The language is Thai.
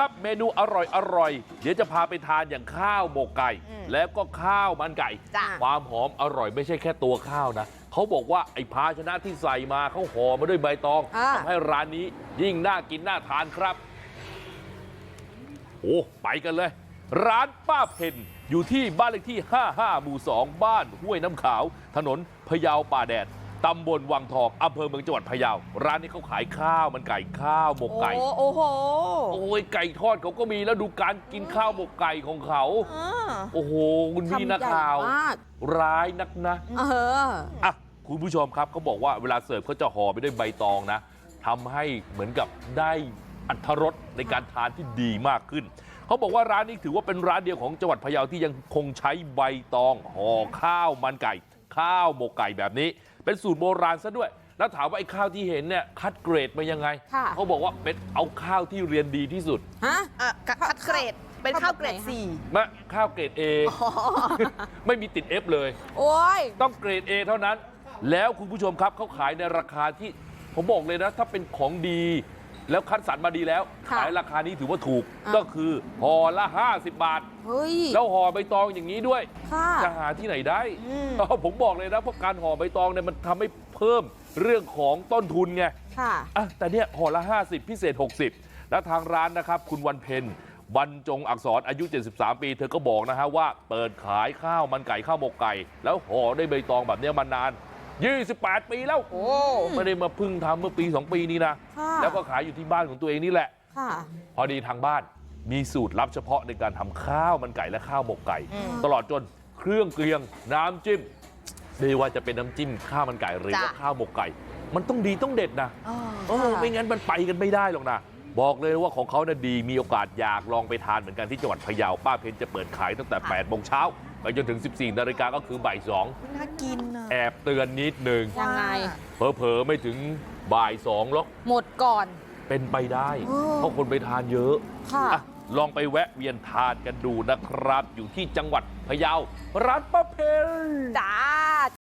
ครับเมนูอร่อยอร่อยเดี๋ยวจะพาไปทานอย่างข้าวหมกไก่อืมแล้วก็ข้าวมันไก่จ้ะความหอมอร่อยไม่ใช่แค่ตัวข้าวนะเขาบอกว่าไอ้ภาชนะที่ใส่มาเขาห่อมาด้วยใบตองอ่าทำให้ร้านนี้ยิ่งน่ากินน่าทานครับโอ้ไปกันเลย ร้านป้าเพนอยู่ที่บ้านเลขที่ 55 หมู่ 2 บ้านห้วยน้ำขาว ถนนพะเยาป่าแดด ตำบลวังทองอำเภอเมืองจังหวัดพะเยาร้านนี้เขาขายข้าวมันไก่ข้าวหมกไก่โอ้โอ้โหโอ้ยไก่ทอดเขาก็มีแล้วดูการกินข้าวหมกไก่ของเขาอ่าโอ้โหคุณพี่ทำนักใหญ่ข่าวมากร้ายนักนะเอออะคุณผู้ชมครับเขาบอกว่าเวลาเสิร์ฟเขาจะห่อไปด้วยใบตองนะทำให้เหมือนกับได้อัตรสในการทานที่ดีมากขึ้น เขาบอกว่าร้านนี้ถือว่าเป็นร้านเดียวของจังหวัดพะเยาที่ยังคงใช้ใบตองห่อข้าวมันไก่ ข้าวหมกไก่แบบนี้ เป็นสูตรโบราณซะด้วย แล้วถามว่าไอ้ข้าวที่เห็นเนี่ยคัดเกรดมายังไงค่ะเขาบอกว่าเป็นเอาข้าวที่เรียนดีที่สุดฮะอะคัดเกรดเป็นข้าวเกรดข้าวแบบไหนคะสี่มะข้าวเกรด A ไม่มีติด F เลย โอ้ยต้องเกรด A เท่านั้น แล้วคุณผู้ชมครับเขาขายในราคาที่ผมบอกเลยนะ ถ้าเป็นของดี แล้วคัดสรรมาดีแล้วค่ะขายราคานี้ถือว่าถูกอะก็คือห่อละ 50 บาทเฮ้ยแล้วห่อใบตองอย่างนี้ด้วยค่ะจะหาที่ไหนได้อืมเอ้าผมบอกเลยนะเพราะการห่อใบตองเนี่ยมันทำให้เพิ่มเรื่องของต้นทุนไงค่ะอะแต่เนี่ยห่อละ 50 พิเศษ 60 แล้วทางร้านนะครับ คุณวันเพ็ญบรรจงอักษรอายุ 73 ปี เธอก็บอกนะฮะว่าเปิดขายข้าวมันไก่ข้าวหมกไก่ แล้วห่อด้วยใบตองแบบเนี้ยมานาน 28ปีแล้วโอ้ไม่ได้มาเพึ่งทำเมื่อปี2ปีนี้นะค่ะแล้วก็ขายอยู่ที่บ้านของตัวเองนี่แหละค่ะพอดีทางบ้านมีสูตรลับเฉพาะในการทำข้าวมันไก่และข้าวหมกไก่อืมตลอดจนเครื่องเคียงน้ำจิ้มไม่ว่าจะเป็นน้ำจิ้มข้าวมันไก่หรือว่าจ้ะข้าวหมกไก่ มันต้องดีต้องเด็ดนะอ๋อเออไม่งั้นมันไปกันไม่ได้หรอกนะบอกเลยว่าของเขาน่ะดีมีโอกาสอยากลองไปทานเหมือนกันที่จังหวัดพะเยาป้าเพนจะเปิดขายตั้งแต่8โมงเช้า ไปจนถึง 14 นาฬิกาก็คือบ่ายสองน่ากินอะแอบเตือนนิดนึงยังไง เผลอๆไม่ถึงบ่ายสองหรอกหมดก่อน เป็นไปได้ เออ เพราะคนไปทานเยอะค่ะ อะลองไปแวะเวียนทานกันดูนะครับ อยู่ที่จังหวัดพะเยาร้านป้าเพนจ้า